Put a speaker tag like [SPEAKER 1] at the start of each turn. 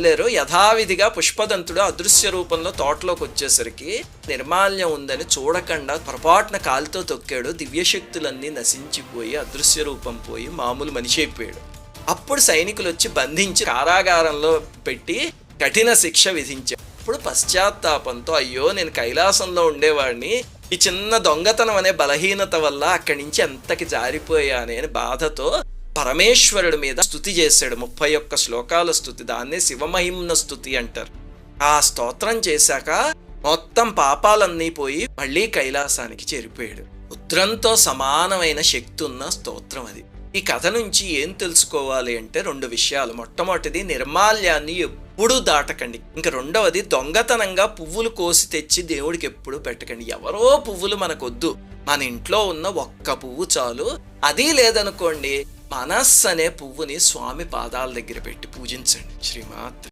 [SPEAKER 1] చల్లారు యథావిధిగా పుష్పదంతుడు అదృశ్య రూపంలో తోటలోకి వచ్చేసరికి నిర్మాల్యం ఉందని చూడకుండా పొరపాటున కాలుతో తొక్కాడు. దివ్యశక్తులన్నీ నశించిపోయి అదృశ్య రూపం పోయి మామూలు మనిషి అయిపోయాడు. అప్పుడు సైనికులు వచ్చి బంధించి కారాగారంలో పెట్టి కఠిన శిక్ష విధించారు. అప్పుడు పశ్చాత్తాపంతో అయ్యో నేను కైలాసంలో ఉండేవాడిని. ఈ చిన్న దొంగతనం అనే బలహీనత వల్ల అక్కడి నుంచి ఎంతకి జారిపోయానే అని బాధతో పరమేశ్వరుడి మీద స్థుతి చేశాడు. ముప్పై ఒక్క శ్లోకాల స్థుతి దాన్నే శివమహిమ్న స్థుతి అంటారు. ఆ స్తోత్రం చేశాక మొత్తం పాపాలన్నీ పోయి మళ్ళీ కైలాసానికి చేరిపోయాడు. రుద్రంతో సమానమైన శక్తి ఉన్న స్తోత్రం అది. ఈ కథ నుంచి ఏం తెలుసుకోవాలి అంటే రెండు విషయాలు. మొట్టమొదటిది నిర్మాల్యాన్ని ఎప్పుడూ దాటకండి. ఇంకా రెండవది దొంగతనంగా పువ్వులు కోసి తెచ్చి దేవుడికి ఎప్పుడు పెట్టకండి. ఎవరో పువ్వులు మనకొద్దు. మన ఇంట్లో ఉన్న ఒక్క పువ్వు చాలు. అది లేదనుకోండి మనస్సు అనే పువ్వుని స్వామి పాదాల దగ్గర పెట్టి పూజించండి. శ్రీమాత్